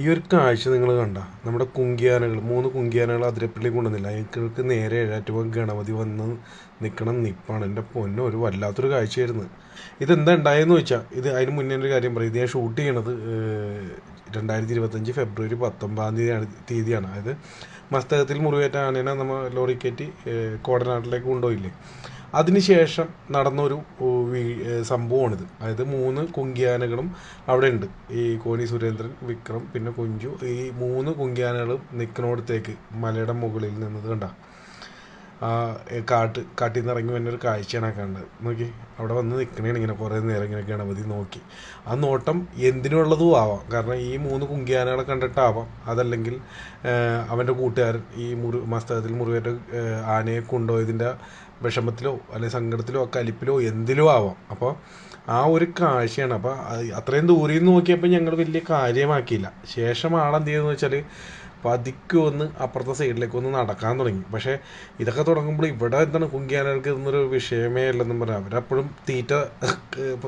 ഈ ഒരു കാഴ്ച നിങ്ങൾ കണ്ട നമ്മുടെ കുങ്കിയാനകൾ മൂന്ന് കുങ്കിയാനകൾ അതിരപ്പള്ളി കൊണ്ടുവന്നില്ല. അതിങ്ങൾക്ക് നേരെ ഏഴാറ്റുപ ഗണപതി വന്ന് നിൽക്കണം നിപ്പാണ്. എന്റെ പൊന്നെ ഒരു വല്ലാത്തൊരു കാഴ്ചയായിരുന്നു. ഇതെന്താ ഉണ്ടായെന്ന് വെച്ചാൽ ഇത് അതിന് മുന്നേ ഒരു കാര്യം പറയും. ഇത് ഞാൻ ഷൂട്ട് ചെയ്യണത് രണ്ടായിരത്തി ഇരുപത്തഞ്ച് ഫെബ്രുവരി പത്തൊമ്പതാം തീയതിയാണ് തീയതിയാണ്. അതായത് മസ്തകത്തിൽ മുറിവേറ്റ ആനേനെ നമ്മൾ ലോറി കയറ്റി കോടനാട്ടിലേക്ക് കൊണ്ടുപോയില്ലേ? അതിനുശേഷം നടന്നൊരു സംഭവമാണിത്. അതായത് മൂന്ന് കുങ്കിയാനകളും അവിടെ ഉണ്ട് ഈ കോനി സുരേന്ദ്രൻ വിക്രം പിന്നെ കുഞ്ചു. ഈ മൂന്ന് കുങ്കിയാനകളും നിൽക്കണോടത്തേക്ക് മലയുടെ മുകളിൽ നിന്നത് കണ്ട. കാട്ട് കാട്ടിൽ നിന്ന് ഇറങ്ങി വന്ന ഒരു കാഴ്ചയാണ് കണ്ടത് നോക്കി അവിടെ വന്ന് നിൽക്കണേണ് ഇങ്ങനെ കുറേ നേരം ഇങ്ങനെ ഗണപതി നോക്കി. ആ നോട്ടം എന്തിനുള്ളതും ആവാം. കാരണം ഈ മൂന്ന് കുങ്കിയാനകളെ കണ്ടിട്ടാവാം. അതല്ലെങ്കിൽ അവന്റെ കൂട്ടുകാരൻ ഈ മുറി മസ്തകത്തിൽ മുറിവേറ്റ ആനയെ കൊണ്ടുപോയതിന്റെ വിഷമത്തിലോ അല്ലെങ്കിൽ സങ്കടത്തിലോ കലിപ്പിലോ എന്തിലോ ആവാം. അപ്പോൾ ആ ഒരു കാഴ്ചയാണ്. അപ്പോൾ അത്രയും ദൂരെ നിന്ന് നോക്കിയപ്പോൾ ഞങ്ങൾ വലിയ കാര്യമാക്കിയില്ല. ശേഷം ആളെന്ത് ചെയ്തെന്ന് വെച്ചാൽ പതുക്കെ ഒന്ന് അപ്പുറത്തെ സൈഡിലേക്ക് ഒന്ന് നടക്കാൻ തുടങ്ങി. പക്ഷേ ഇതൊക്കെ തുടങ്ങുമ്പോൾ ഇവിടെ എന്താണ് കുങ്കിയാനകൾക്ക് ഇതൊന്നൊരു വിഷയമേ അല്ലെന്നും പറയാം അവരപ്പോഴും തീറ്റ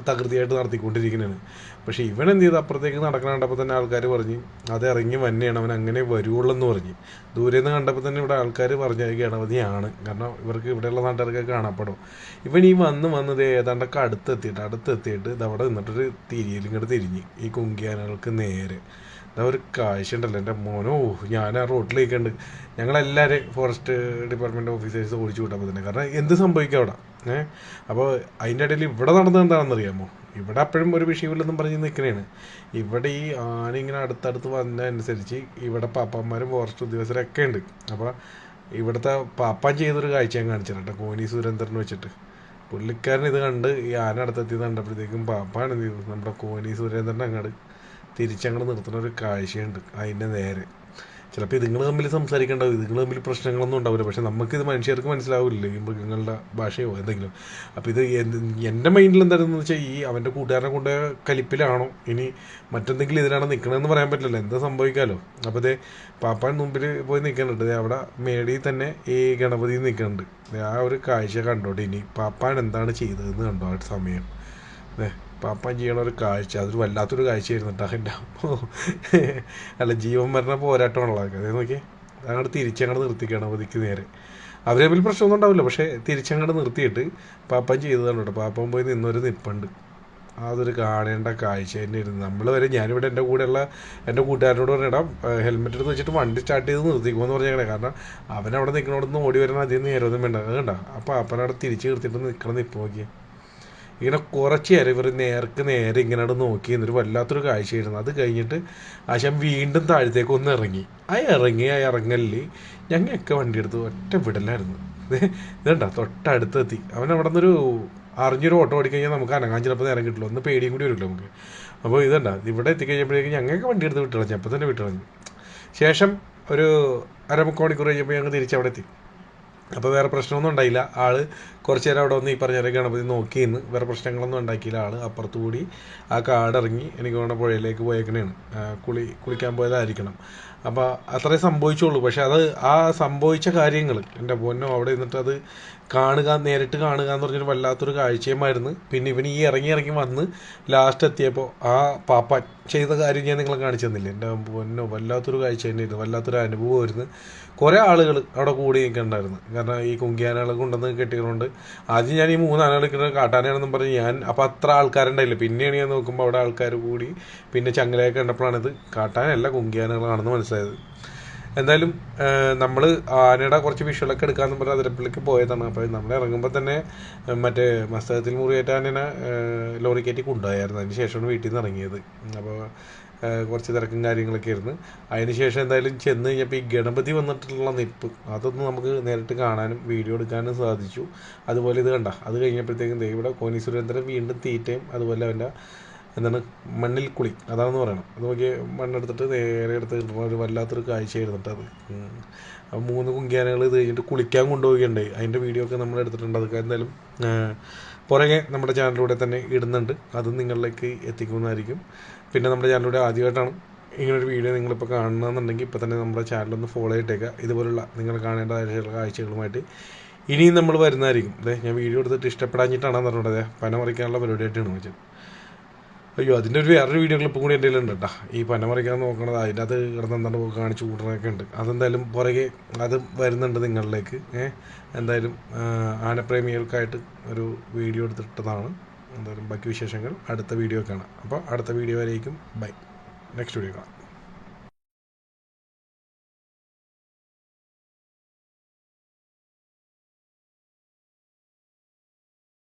തകൃതിയായിട്ട് നടത്തിക്കൊണ്ടിരിക്കുന്നതാണ്. പക്ഷേ ഇവൻ എന്ത് ചെയ്തു അപ്പുറത്തേക്ക് നടക്കാൻ കണ്ടപ്പോൾ തന്നെ ആൾക്കാർ പറഞ്ഞ് അത് ഇറങ്ങി വന്നെയാണ് അവൻ അങ്ങനെ വരുവുള്ളൂ എന്ന് പറഞ്ഞ്. ദൂരെ നിന്ന് കണ്ടപ്പോൾ തന്നെ ഇവിടെ ആൾക്കാർ പറഞ്ഞ ഗണപതിയാണ് കാരണം ഇവർക്ക് ഇവിടെയുള്ള നാട്ടുകാർക്ക് കാണപ്പെടും. ഇവൻ ഈ വന്ന് വന്നത് ഏതാണ്ടൊക്കെ അടുത്തെത്തിയിട്ട് അടുത്തെത്തിയിട്ട് ഇതവിടെ നിന്നിട്ടൊരു തിരിയൽ ഇങ്ങോട്ട് തിരിഞ്ഞ് ഈ കുങ്കിയാനകൾക്ക് നേരെ. ഒരു കാഴ്ച ഉണ്ടല്ലോ എന്റെ മോനോ ഞാൻ ആ റോട്ടിലേക്കുണ്ട് ഞങ്ങളെല്ലാവരും ഫോറസ്റ്റ് ഡിപ്പാർട്ട്മെന്റ് ഓഫീസേഴ്സ് ഓടിച്ചു വിട്ടപ്പോൾ തന്നെ കാരണം എന്ത് സംഭവിക്കും അവിടെ? ഏഹ് അപ്പോൾ അതിന്റെ ഇടയിൽ ഇവിടെ നടന്നത് എന്താണെന്നറിയാമോ? ഇവിടെ അപ്പോഴും ഒരു വിഷയമില്ലെന്നും പറഞ്ഞ് നിൽക്കണേണ്. ഇവിടെ ഈ ആന ഇങ്ങനെ അടുത്തടുത്ത് വന്നതനുസരിച്ച് ഇവിടെ പാപ്പാന്മാരും ഫോറസ്റ്റ് ഉദ്യോഗസ്ഥരൊക്കെ ഉണ്ട്. അപ്പോൾ ഇവിടുത്തെ പാപ്പാൻ ചെയ്തൊരു കാഴ്ച ഞാൻ കാണിച്ചിട്ടുണ്ട് കോനി സുരേന്ദ്രൻ വെച്ചിട്ട്. പുള്ളിക്കാരൻ ഇത് കണ്ട് ഈ ആന അടുത്തെത്തിയത് കണ്ടപ്പോഴത്തേക്കും പാപ്പാണ് എന്ത് നമ്മുടെ കോനി സുരേന്ദ്രൻ അങ്ങോട്ട് തിരിച്ചങ്ങോട്ട് നിർത്തുന്ന ഒരു കാഴ്ചയുണ്ട് അതിന്റെ നേരെ. ചിലപ്പോൾ ഇതുങ്ങൾ തമ്മിൽ സംസാരിക്കേണ്ടാവും. ഇതുങ്ങൾ തമ്മിൽ പ്രശ്നങ്ങളൊന്നും ഉണ്ടാവില്ല. പക്ഷെ ഇത് മനുഷ്യർക്ക് മനസ്സിലാവില്ല. ഈ മൃഗങ്ങളുടെ ഭാഷയോ എന്തെങ്കിലും. അപ്പോൾ ഇത് എന്റെ മൈൻഡിൽ എന്തായിരുന്നു വെച്ചാൽ ഈ അവന്റെ കൂട്ടുകാരനെ കൊണ്ട് കലിപ്പിലാണോ? ഇനി മറ്റെന്തെങ്കിലും ഇതിലാണോ നിൽക്കണമെന്ന് പറയാൻ പറ്റില്ലല്ലോ. എന്താ സംഭവിക്കാമല്ലോ അപ്പോൾ ഇതേ പാപ്പാൻ മുമ്പിൽ പോയി നിൽക്കുന്നുണ്ട് അവിടെ മേടി തന്നെ ഈ ഗണപതി നിൽക്കുന്നുണ്ട് ആ ഒരു കാഴ്ച കണ്ടോട്ടെ ഇനി പാപ്പാൻ എന്താണ് ചെയ്തതെന്ന് കണ്ടോ ആ സമയം. ദേ പാപ്പാൻ ചെയ്യണ ഒരു കാഴ്ച. അതൊരു വല്ലാത്തൊരു കാഴ്ചയായിരുന്നു കേട്ടോ എന്റെ. അല്ല ജീവൻ മരണ പോരാട്ടമാണല്ലോ അതേ നോക്കിയേ അങ്ങോട്ട് തിരിച്ചങ്ങോട്ട് നിർത്തി ഗണപതിക്ക് നേരെ. അവരെ തമ്മിൽ പ്രശ്നമൊന്നും ഉണ്ടാവില്ല പക്ഷേ തിരിച്ചങ്ങോട്ട് നിർത്തിയിട്ട് പാപ്പൻ ചെയ്തതാണ് കേട്ടോ. പാപ്പൻ പോയി നിന്നൊരു നിപ്പുണ്ട്. അതൊരു കാണേണ്ട കാഴ്ച തന്നെയായിരുന്നു. നമ്മൾ വരെ ഞാനിവിടെ എന്റെ കൂടെയുള്ള എന്റെ കൂട്ടുകാരനോട് പറഞ്ഞിടാം ഹെൽമെറ്റ് എടുത്ത് വെച്ചിട്ട് വണ്ടി സ്റ്റാർട്ട് ചെയ്ത് നിർത്തിക്കുമെന്ന് പറഞ്ഞാൽ കാരണം അവൻ അവിടെ നിൽക്കണോടൊന്ന് ഓടി വരണം അധികം നേരമൊന്നും വേണ്ട. അത് കണ്ട? അപ്പോൾ അപ്പനവിടെ തിരിച്ച് നിർത്തിയിട്ട് നിൽക്കണം നിപ്പ് നോക്കിയേ. ഇങ്ങനെ കുറച്ച് നേരം നേർക്ക് നേരെ ഇങ്ങനെ നോക്കി എന്നൊരു വല്ലാത്തൊരു കാഴ്ചയായിരുന്നു. അത് കഴിഞ്ഞിട്ട് ആശാൻ വീണ്ടും താഴത്തേക്ക് ഒന്ന് ഇറങ്ങി. ആ ഇറങ്ങി ആ ഇറങ്ങലിൽ ഞങ്ങൾക്ക് വണ്ടി എടുത്ത് ഒറ്റ വിടലായിരുന്നു. ഇതുണ്ട? തൊട്ടടുത്തെത്തി. അവൻ അവിടെ നിന്നൊരു അറിഞ്ഞൊരു ഓട്ടോ ഓടിക്കഴിഞ്ഞാൽ നമുക്ക് അനങ്ങാൻ നേരം കിട്ടില്ല. ഒന്ന് പേടിയും കൂടി വരില്ല നമുക്ക്. അപ്പോൾ ഇതണ്ട? ഇവിടെ എത്തിക്കഴിഞ്ഞപ്പോഴേക്കും ഞങ്ങൾക്ക് വണ്ടി എടുത്ത് വിട്ടിളഞ്ഞു അപ്പോൾ തന്നെ വിട്ടിളഞ്ഞു ശേഷം ഒരു അരമുക്കാൽ മണിക്കൂർ കഴിഞ്ഞപ്പോൾ ഞങ്ങൾ തിരിച്ചവിടെ എത്തി അപ്പോൾ വേറെ പ്രശ്നമൊന്നും ഉണ്ടായില്ല. ആൾ കുറച്ച് നേരം അവിടെ വന്ന് ഈ പറഞ്ഞ ഗണപതി നോക്കി നിന്ന് വേറെ പ്രശ്നങ്ങളൊന്നും ഉണ്ടാക്കിയില്ല. ആൾ അപ്പുറത്ത് കൂടി ആ കാടിറങ്ങി എനിക്ക് വേണ്ട പുഴയിലേക്ക് പോയേക്കണേണ്. കുളി കുളിക്കാൻ പോയതായിരിക്കണം. അപ്പോൾ അത്രേ സംഭവിച്ചുള്ളൂ. പക്ഷെ അത് ആ സംഭവിച്ച കാര്യങ്ങൾ എന്റെ പൊന്നോ അവിടെ നിന്നിട്ട് അത് കാണുക നേരിട്ട് കാണുക എന്ന് പറഞ്ഞൊരു വല്ലാത്തൊരു കാഴ്ചയുമായിരുന്നു. പിന്നെ ഇവൻ ഈ ഇറങ്ങി ഇറങ്ങി വന്ന് ലാസ്റ്റ് എത്തിയപ്പോൾ ആ പാപ്പ ചെയ്ത കാര്യം ഞാൻ നിങ്ങളെ കാണിച്ചു തന്നില്ലേ? എന്റെ പൊന്നോ വല്ലാത്തൊരു കാഴ്ച തന്നെയായിരുന്നു വല്ലാത്തൊരു അനുഭവമായിരുന്നു. കുറേ ആളുകൾ അവിടെ കൂടി നിൽക്കണ്ടായിരുന്നു. കാരണം ഈ കുങ്കിയാനകളെ കൊണ്ടുവന്ന് കെട്ടിയതുകൊണ്ട് ആദ്യം ഞാൻ ഈ മൂന്ന് ആനകൾ കാട്ടാനയാണെന്നും പറഞ്ഞ് ഞാൻ അപ്പോൾ അത്ര ആൾക്കാരുണ്ടായില്ല പിന്നെയാണ് ഞാൻ നോക്കുമ്പോൾ അവിടെ ആൾക്കാർ കൂടി പിന്നെ ചങ്ങലയൊക്കെ കണ്ടപ്പോഴാണ് ഇത് കാട്ടാനല്ല കുങ്കിയാനകളാണെന്ന് മനസ്സിലായത്. എന്തായാലും നമ്മൾ ആനയുടെ കുറച്ച് വിഷ്വലൊക്കെ എടുക്കാന്ന് പറഞ്ഞ് അതിരപ്പള്ളിക്ക് പോയതാണ്. അപ്പോൾ നമ്മൾ ഇറങ്ങുമ്പോൾ തന്നെ മറ്റേ മസ്തകത്തിൽ മുറിയേറ്റ ആനേനെ ലോറി കയറ്റി കൊണ്ടുപോയായിരുന്നു. അതിന് ശേഷമാണ് വീട്ടിൽ നിന്ന് ഇറങ്ങിയത്. അപ്പോൾ കുറച്ച് തിരക്കും കാര്യങ്ങളൊക്കെ ആയിരുന്നു. അതിന് ശേഷം എന്തായാലും ചെന്ന് കഴിഞ്ഞപ്പോൾ ഈ ഗണപതി വന്നിട്ടുള്ള നിപ്പ് അതൊന്നും നമുക്ക് നേരിട്ട് കാണാനും വീഡിയോ എടുക്കാനും സാധിച്ചു. അതുപോലെ ഇത് കണ്ട അത് കഴിഞ്ഞപ്പോഴത്തേക്കും ഇവിടെ കോനി സുരേന്ദ്രൻ വീണ്ടും തീറ്റയും അതുപോലെ അവന്റെ എന്താണ്? മണ്ണിൽ കുളി. അതാണെന്ന് പറയണം. അത് നോക്കി മണ്ണെടുത്തിട്ട് നേരെ എടുത്ത് ഒരു വല്ലാത്തൊരു കാഴ്ചയായിരുന്നു കേട്ടോ അത് മൂന്ന് കുങ്കിയാനകൾ ഇത് കഴിഞ്ഞിട്ട് കുളിക്കാൻ കൊണ്ടുപോവുകയുണ്ടായി അതിന്റെ വീഡിയോ ഒക്കെ നമ്മൾ എടുത്തിട്ടുണ്ട്. അതൊക്കെ എന്തായാലും പുറകെ നമ്മുടെ ചാനലിലൂടെ തന്നെ ഇടുന്നുണ്ട്. അതും നിങ്ങളിലേക്ക് എത്തിക്കുന്നതായിരിക്കും. പിന്നെ നമ്മുടെ ചാനലിലൂടെ ആദ്യമായിട്ടാണ് ഇങ്ങനൊരു വീഡിയോ നിങ്ങളിപ്പോൾ കാണണമെന്നുണ്ടെങ്കിൽ ഇപ്പോൾ തന്നെ നമ്മുടെ ചാനലൊന്ന് ഫോളോ ചെയ്തേക്കുക. ഇതുപോലുള്ള നിങ്ങൾ കാണേണ്ടതായിട്ടുള്ള കാഴ്ചകളുമായിട്ട് ഇനിയും നമ്മൾ വരുന്നതായിരിക്കും. അതെ ഞാൻ വീഡിയോ എടുത്തിട്ട് ഇഷ്ടപ്പെടാഞ്ഞിട്ടാണെന്ന് പറഞ്ഞത് പന മറിക്കാനുള്ള പരിപാടിയായിട്ടാണ് വെച്ചത് അയ്യോ അതിന്റെ ഒരു വേറൊരു വീഡിയോ ക്ലിപ്പും കൂടി എന്റെ ഉണ്ട് കേട്ടോ ഈ പന മറിക്കാൻ നോക്കണത് അതിന്റെ അത് കിടന്ന് എന്താണ് കാണിച്ചു കൂട്ടണൊക്കെ ഉണ്ട്. അതെന്തായാലും പുറകെ അത് വരുന്നുണ്ട് നിങ്ങളിലേക്ക്. എന്തായാലും ആനപ്രേമികൾക്കായിട്ട് ഒരു വീഡിയോ എടുത്തിട്ടതാണ്. എന്തായാലും ബാക്കി വിശേഷങ്ങൾ അടുത്ത വീഡിയോ കാണാം. അപ്പോൾ അടുത്ത വീഡിയോ വരേക്കും. ബൈ നെക്സ്റ്റ് വീഡിയോ കാണാം.